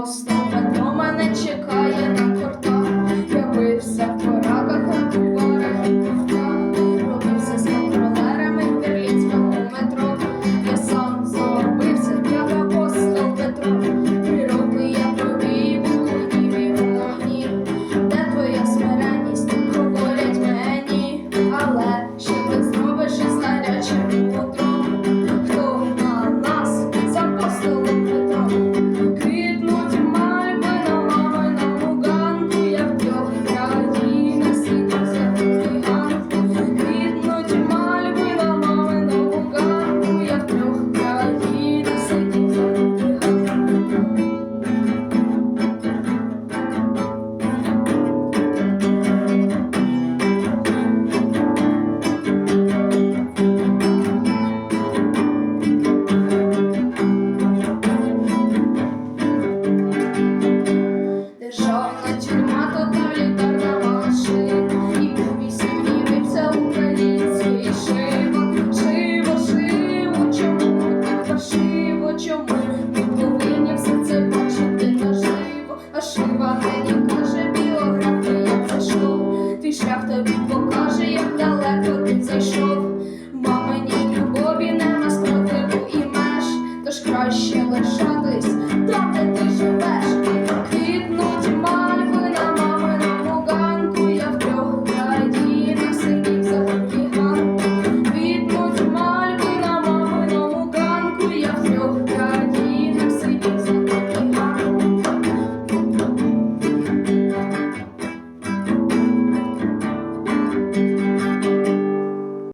resposta. лишатись, там ти живеш.